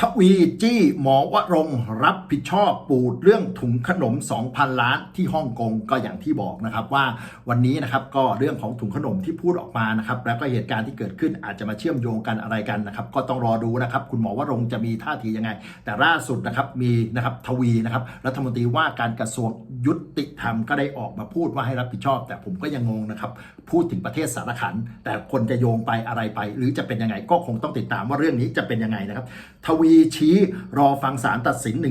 ทวีจี้หมอวรงรับผิดชอบปูดเรื่องถุงขนม 2,000 ล้านที่ฮ่องกงก็อย่างที่บอกนะครับว่าวันนี้นะครับก็เรื่องของถุงขนมที่พูดออกมานะครับแล้วก็เหตุการณ์ที่เกิดขึ้นอาจจะมาเชื่อมโยงกันอะไรกันนะครับก็ต้องรอดูนะครับคุณหมอวรงจะมีท่าทียังไง แต่ล่าสุดนะครับมีนะครับทวีนะครับรัฐมนตรีว่าการกระทรวงยุติธรรมก็ได้ออกมาพูดว่าให้รับผิดชอบ แต่ผมก็ยังงงนะครับพูดถึงประเทศสารขัน แต่คนจะโยงไปอะไรไป หรือจะเป็นยังไงก็คงต้องติดตามว่าเรื่องนี้จะเป็นยังไงนะครับทวีีชี้ รอฟังศาลตัดสิน1นึ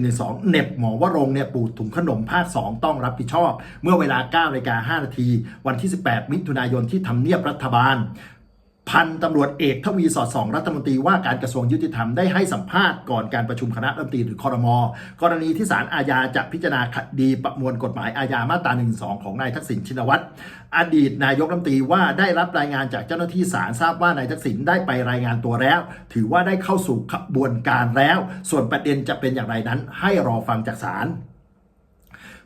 เหน็บหมอวรงเนี่ยปูดถุงขนมภาค 2 ต้องรับผิดชอบ เมื่อเวลา9นาฬิกา5นาที วันที่ 18 มิถุนายนที่ทำเนียบรัฐบาล พันตำรวจเอกทวีสอดส่องรัฐมนตรีว่าการกระทรวงยุติธรรมได้ให้สัมภาษณ์ก่อนการประชุมคณะรัฐมนตรีหรือคอรมอกรณีที่ศาลอาญาจะพิจารณาคดีประมวลกฎหมายอาญามาตรา1นึของนายทักษิณชินวัตรอดีตนายกรัฐมนตรีว่าได้รับรายงานจากเจ้าหน้าที่ศาลทราบว่านายทักษิณได้ไปรายงานตัวแล้ว ถือว่าได้เข้าสู่ขบวนการแล้ว ส่วนประเด็นจะเป็นอย่างไรนั้น ให้รอฟังจากศาล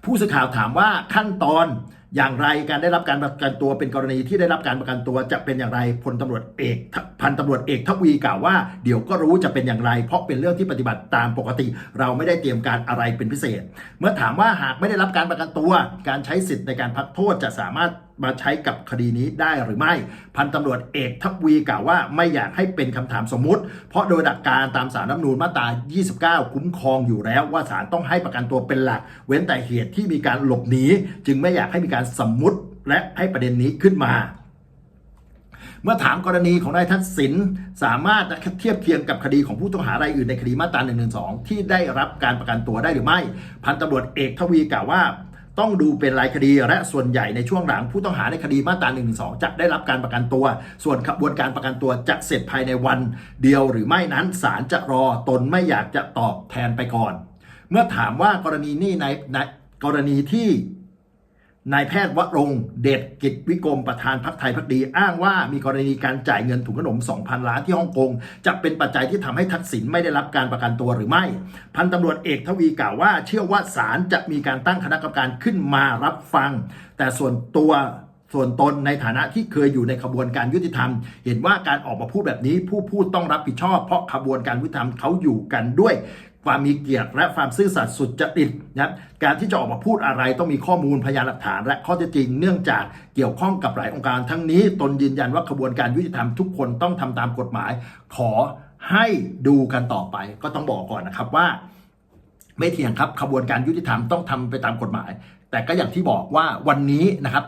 ผู้สื่อข่าวถามว่าขั้นตอน อย่างไรการได้รับการประกันตัวเป็นกรณีที่ได้รับการประกันตัวจะเป็นอย่างไรพลตำรวจเอกพันตำรวจเอกทวีกล่าวว่าเดี๋ยวก็รู้จะเป็นอย่างไร เพราะเป็นเรื่องที่ปฏิบัติตามปกติ เราไม่ได้เตรียมการอะไรเป็นพิเศษ เมื่อถามว่าหากไม่ได้รับการประกันตัว การใช้สิทธิ์ในการพักโทษจะสามารถ มาใช้กับคดีนี้ได้หรือไม่ พันตำรวจเอกทัพวีกล่าวว่าไม่อยากให้เป็นคำถามสมมุติ เพราะโดยหลักการตามสารรัฐนูญมาตรา 29 คุ้มครองอยู่แล้ว ว่าศาลต้องให้ประกันตัวเป็นหลัก เว้นแต่เหตุที่มีการหลบหนีจึงไม่อยากให้มีการสมมุติ และให้ประเด็นนี้ขึ้นมาเมื่อถามกรณีของนายทักษิณสามารถเทียบเคียงกับคดีของผู้ต้องหารายอื่นในคดีมาตรา1นึที่ได้รับการประกันตัวได้หรือไม่ พันตำรวจเอกทวีกล่าวว่า ต้องดูเป็นรายคดีและส่วนใหญ่ในช่วงหลังผู้ต้องหาในคดีมาตรา1นึจะได้รับการประกันตัว ส่วนกระบวนการประกันตัวจะเสร็จภายในวันเดียวหรือไม่นั้นศาลจะรอตนไม่อยากจะตอบแทนไปก่อน เมื่อถามว่ากรณีนี้ในในกรณีที่ นายแพทย์วรงเดชกิจวิกรมประธานพักไทยพักดี อ้างว่ามีกรณีการจ่ายเงินถุงขนม 2,000 ล้านที่ฮ่องกง จะเป็นปัจจัยที่ทำให้ทักษิณไม่ได้รับการประกันตัวหรือไม่ พันตำรวจเอกทวีกล่าวว่า เชื่อว่าศาลจะมีการตั้งคณะกรรมการขึ้นมารับฟัง แต่ส่วนตัว ส่วนตนในฐานะที่เคยอยู่ในขบวนการยุติธรรม เห็นว่าการออกมาพูดแบบนี้ ผู้พูดต้องรับผิดชอบ เพราะขบวนการยุติธรรมเขาอยู่กันด้วยความมีเกียรติและความซื่อสัตย์สุจริตนะการที่จะออกมาพูดอะไรต้องมีข้อมูลพยานหลักฐานและข้อเท็จจริงเนื่องจากเกี่ยวข้องกับหลายองค์การทั้งนี้ ตนยืนยันว่าขบวนการยุติธรรมทุกคนต้องทำตามกฎหมาย ขอให้ดูกันต่อไปก็ต้องบอกก่อนนะครับว่า ไม่เถียงครับขบวนการยุติธรรมต้องทำไปตามกฎหมาย แต่ก็อย่างที่บอกว่าวันนี้นะครับ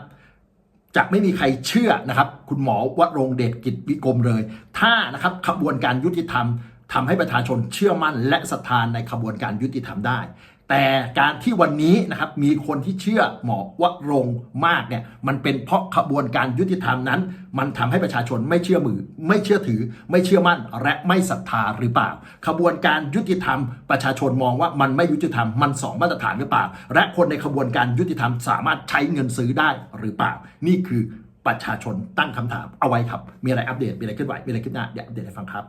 จะไม่มีใครเชื่อนะครับ คุณหมอวรงเดชกิจวิกรมเลย ถ้านะครับขบวนการยุติธรรมทำให้ประชาชนเชื่อมั่นและศรัทธานในขบวนการยุติธรรมได้ แต่การที่วันนี้นะครับมีคนที่เชื่อหมอวรงมากเนี่ยมันเป็นเพราะขบวนการยุติธรรมนั้น มันทำให้ประชาชนไม่เชื่อมือ ไม่เชื่อถือ ไม่เชื่อมั่น และไม่ศรัทธาหรือเปล่า ขบวนการยุติธรรม ประชาชนมองว่ามันไม่ยุติธรรมมันสองมาตรฐานหรือเปล่า และคนในขบวนการยุติธรรมสามารถใช้เงินซื้อได้หรือเปล่า นี่คือประชาชนตั้งคำถามเอาไว้ครับ มีอะไรอัปเดตมีอะไรเคลื่อนไหวมีอะไรขึ้นหน้าเดี๋ยวอัปเดตให้ฟังครับ